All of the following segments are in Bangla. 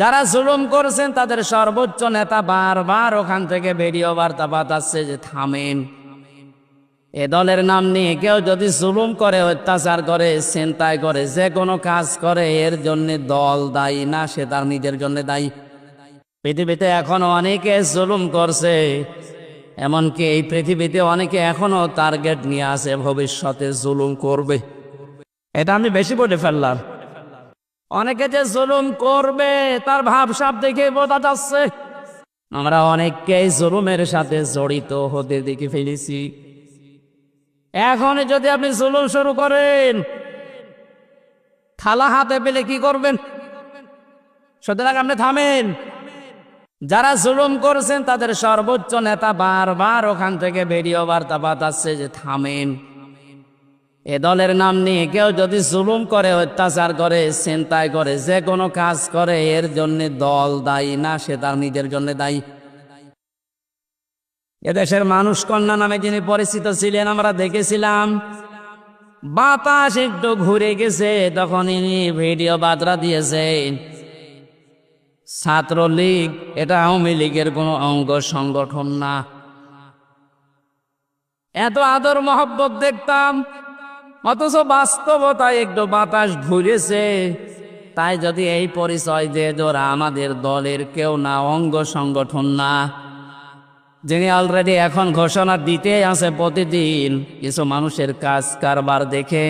যারা জুলুম করছেন, তাদের সর্বোচ্চ নেতা বারবার ওখান থেকে ভিডিও বার্তা পাঠাচ্ছে যে থামেন। এ দলের নাম নিয়ে কেউ যদি জুলুম করে, অত্যাচার করে চিন্তায় করে, যে কোনো কাজ করে, এর জন্য দল দায়ী না, সে তার নিজের জন্য দায়ী। পৃথিবীতে এখনও অনেকে জুলুম করছে, এমনকি এই পৃথিবীতে অনেকে এখনও টার্গেট নিয়ে আছে, ভবিষ্যতে জুলুম করবে। এটা আমি বেশি বলে ফেললাম। অনেকে যে জুলুম করবে, তার ভাবসাব দেখে বোঝা যাচ্ছে। আমরা অনেককেই জুলুমের সাথে জড়িত হতে দেখে ফেলেছি। এখন যদি আপনি জুলুম শুরু করেন, থালা হাতে পেলে কি করবেন? সুতরাং আপনি থামেন। যারা জুলুম করছেন, তাদের সর্বোচ্চ নেতা বারবার ওখান থেকে বেরিয়ে বার্তা পাঠাচ্ছে যে থামেন। এ দলের নাম নিয়ে কেউ যদি জুলুম করে, অত্যাচার করে চিন্তায় করে, যে কোনো কাজ করে, এর জন্য দল দায়ী না, সে তার নিজের জন্য দায়ী। এদেশের মানুষ কন্যা নামে যিনি পরিচিত ছিলেন, আমরা দেখেছিলাম, বাতাস একটু ঘুরে গেছে, তখন ইনি ভিডিও বার্তা দিয়েছেন ছাত্রলীগ, এটা আওয়ামী লীগের কোনো অঙ্গ সংগঠন না। এত আদর মহব্বত দেখতাম অথচ বাস্তবতায় একটু বাতাস ঘুরেছে। তাই যদি এই পরিচয় দিয়ে ওরা আমাদের দলের কেউ না, অঙ্গ সংগঠন না। যিনি অলরেডি এখন ঘোষণা দিতে আছে প্রতিদিন কিছু মানুষের কাজ কারবার দেখে।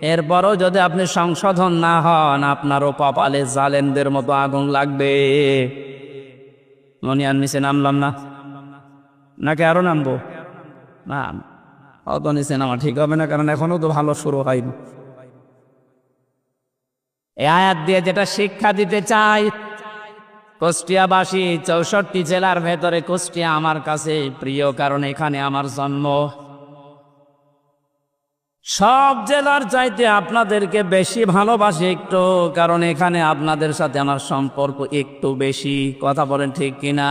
এরপরও যদি আপনি সংশোধন না হন, আপনারও কপালে জালেনদের মতো আগুন লাগবে। মনি নিচে নামলাম না। নাকি আরও নামবো? না অত নিচে নামা ঠিক হবে না, কারণ এখনও তো ভালো শুরু হয়নি। এ আয়াত দিয়ে যেটা শিক্ষা দিতে চাই, কুষ্টিয়াবাসী, চৌষট্টি জেলার ভেতরে কুষ্টিয়া আমার কাছে প্রিয়, কারণ এখানে আমার জন্ম। সব জেলার চাইতে আপনাদেরকে বেশি ভালোবাসি একটু, কারণ এখানে আপনাদের সাথে আমার সম্পর্ক একটু বেশি। কথা বলেন ঠিক কিনা?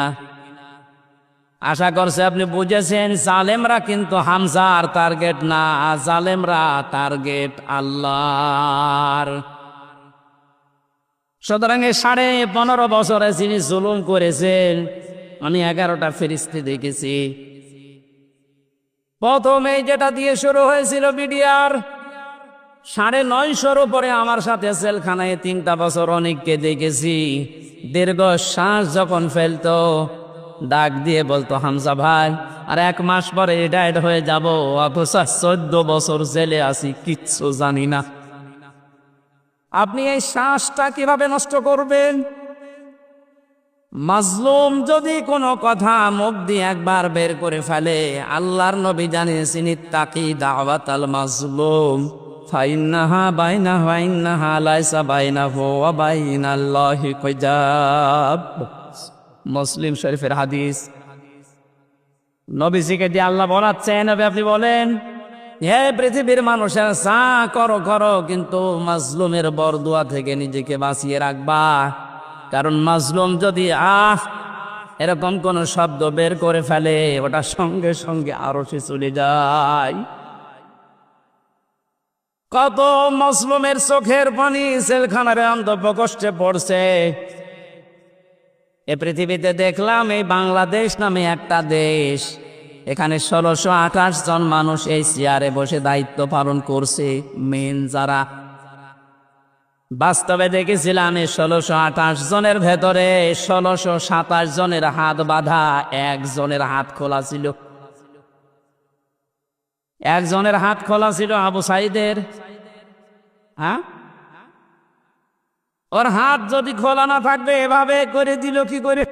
আশা করছে আপনি বুঝেছেন, জালেমরা কিন্তু হামজার টার্গেট না, জালেমরা টার্গেট আল্লাহর। সুতরাং এই সাড়ে পনেরো বছরে যিনি জুলুম করেছেন, আমি এগারোটা ফেরিস্তি দেখেছি। প্রথমে যেটা দিয়ে শুরু হয়েছিল বিডিআর, সাড়ে নয়শোর উপরে আমার সাথে সেলখানায় তিনটা বছর অনেককে দেখেছি। দীর্ঘ শ্বাস যখন ফেলতো ডাক দিয়ে বলতো, হামজা ভাই, আর এক মাস পরে রিটায়ার্ড হয়ে যাব। অথচ চোদ্দ বছর জেলে আছি, কিচ্ছু জানি না। আপনি এই শ্বাসটা কীভাবে নষ্ট করবেন? মাজলুম যদি কোনো কথা মুখ দিয়ে একবার বের করে ফেলে, আল্লাহর নবী জানিয়েছেন তাকি দাওয়াত আল মাজলুম, ফাইন্নাহা বাইনা ফাইন্নাহা লাইসা বাইনা ওয়া বাইনাল্লাহি কিতাব মুসলিম শরীফের হাদিস। নবীজিকে দিয়ে আল্লাহ বলাচ্ছেন, নবী আপনি বলেন, হে পৃথিবীর মানুষের চা করো করো, কিন্তু মাজলুমের বরদুয়া থেকে নিজেকে বাঁচিয়ে রাখবা। কারণ মাজলুম যদি, আহ, এরকম কোন শব্দ বের করে ফেলে, ওটা সঙ্গে সঙ্গে আরও সে চলে যায়। কত মজলুমের চোখের পানি সেলখানারে অন্তত কষ্টে পড়ছে। এ পৃথিবীতে দেখলাম এই বাংলাদেশ নামে একটা দেশ। এখানে ষোলোশো আঠাশ জন মানুষ এই চেয়ারে বসে দায়িত্ব পালন করছে, মেন যারা। বাস্তবে দেখেছিলাম এই ষোলোশো আঠাশ জনের ভেতরে ষোলোশো সাতাশ জনের হাত বাঁধা একজনের হাত খোলা ছিল। একজনের হাত খোলা ছিল আবু সাইদের। হ্যাঁ? ওর হাত যদি খোলা না থাকবে, এভাবে করে দিল কি করে?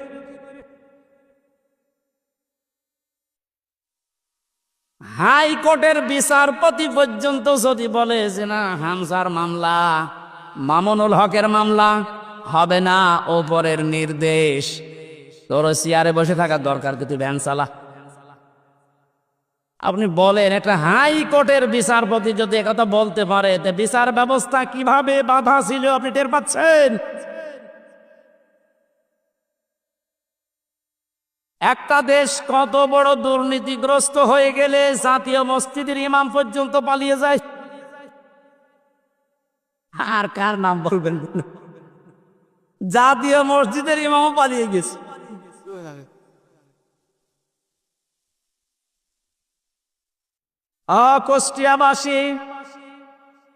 হাইকোর্টের বিচারপতি পর্যন্ত যদি বলে যে না হামসার মামলা, মামুনুল হকের মামলা, হবে না, ওপরের নির্দেশ। তোর চেয়ারে বসে থাকার দরকার কিন্তু ভ্যান চালা। আপনি বলেন, একটা হাইকোর্টের বিচারপতি যদি একথা বলতে পারে বিচার ব্যবস্থা কীভাবে বাধা ছিল আপনি টের পাচ্ছেন? একটা দেশ কত বড় দুর্নীতিগ্রস্ত হয়ে গেলে জাতীয় মসজিদের ইমাম পর্যন্ত পালিয়ে যায়। আর কার নাম বলবেন? জাতীয় মসজিদের ইমামও পালিয়ে গেছে। অকুষ্টিয়াবাসী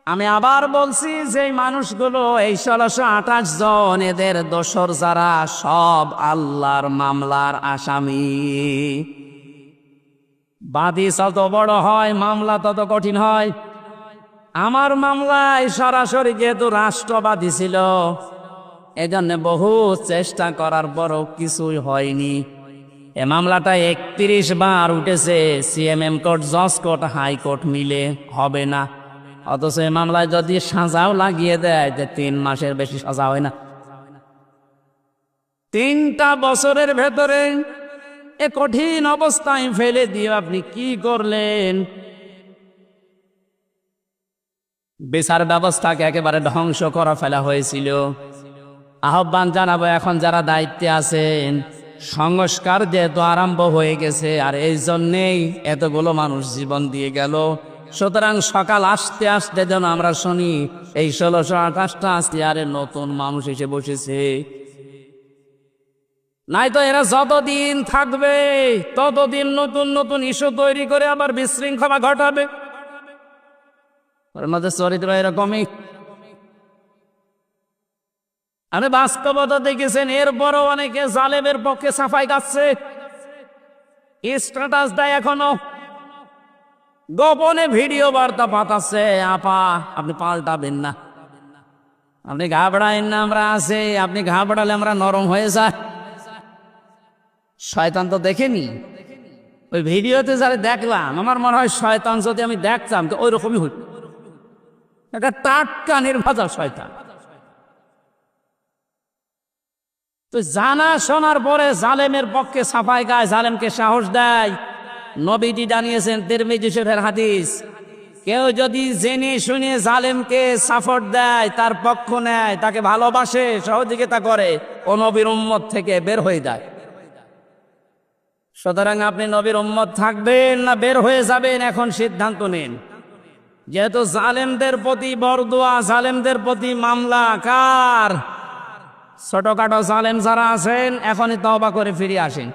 আমি আবার বলছি যে মানুষগুলো এই ষোলোশো আঠাশ জন, এদের দোসর যারা সব আল্লাহর মামলার আসামি। বাদী যত বড় হয়, মামলা তত কঠিন হয়। আমার মামলায় সরাসরি যেহেতু রাষ্ট্রবাদী ছিল, এজন্য বহু চেষ্টা করার পরও কিছুই হয়নি। এ মামলাটা একত্রিশ বার উঠেছে, সিএমএম কোর্ট, জজ কোর্ট হাইকোর্ট মিলে হবে না। অথচ এ মামলায় যদি সাজাও লাগিয়ে দেয়, যে তিন মাসের বেশি সাজা হয় না। তিনটা বছরের ভেতরে এ কঠিন অবস্থায় ফেলে দিয়ে আপনি কি করলেন? বিচার ব্যবস্থাকে একেবারে ধ্বংস করা ফেলা হয়েছিল। আহ্বান জানাব এখন যারা দায়িত্বে আছেন সংস্কার যেহেতু আরম্ভ হয়ে গেছে, আর এই জন্যেই এতগুলো মানুষ জীবন দিয়ে গেল। সুতরাং সকাল আসতে আসতে যেন আমরা শুনি, এই ষোলোশো আঠাশটা আসতে আরে নতুন মানুষ এসে বসেছে। নাই তো এরা যতদিন থাকবে, ততদিন নতুন নতুন ইস্যু তৈরি করে আবার বিশৃঙ্খলা ঘটাবে। মধ্যে চরিত্র এরকমই। আমি বাস্তবতা দেখেছেন, এরপরও অনেকে জালেমের পক্ষে সাফাই গাচ্ছে স্ট্যাটাস দেয় এখনও। গোপনে ভিডিও বার্তা পাঠাচ্ছে, আপা, আপনি পাল্টাবেন না। আপনি ঘাবড়াইন না, আমরা আছে, আপনি ঘাবড়ালে আমরা নরম হয়ে যায় শয়তান তো দেখেনি। ওই ভিডিওতে যারা দেখলাম, আমার মনে হয় শয়তান যদি আমি দেখতাম, তো ওই রকমই হইত। একটা টাটকা নির্বাচন শয়তান। তো জানা শোনার পরে জালেমের পক্ষে সাফাই গায়, জালেমকে সাহস দেয়। নবীটি জানিয়েছেন, তিরমিজি শরীফের হাদিস, কেউ যদি জেনে শুনে জালেমকে সাপোর্ট দেয়, তার পক্ষ নেয়, তাকে ভালোবাসে, সহযোগিতা করে, ও নবীর উম্মত থেকে বের হয়ে যায়। সুতরাং আপনি নবীর উম্মত থাকবেন না বের হয়ে যাবেন, এখন সিদ্ধান্ত নিন। যেহেতু জালেমদের প্রতি বরদোয়া, জালেমদের প্রতি মামলা, কার? ছোটখাটো চালেন যারা আছেন এখনই তবা করে ফিরে আসেন।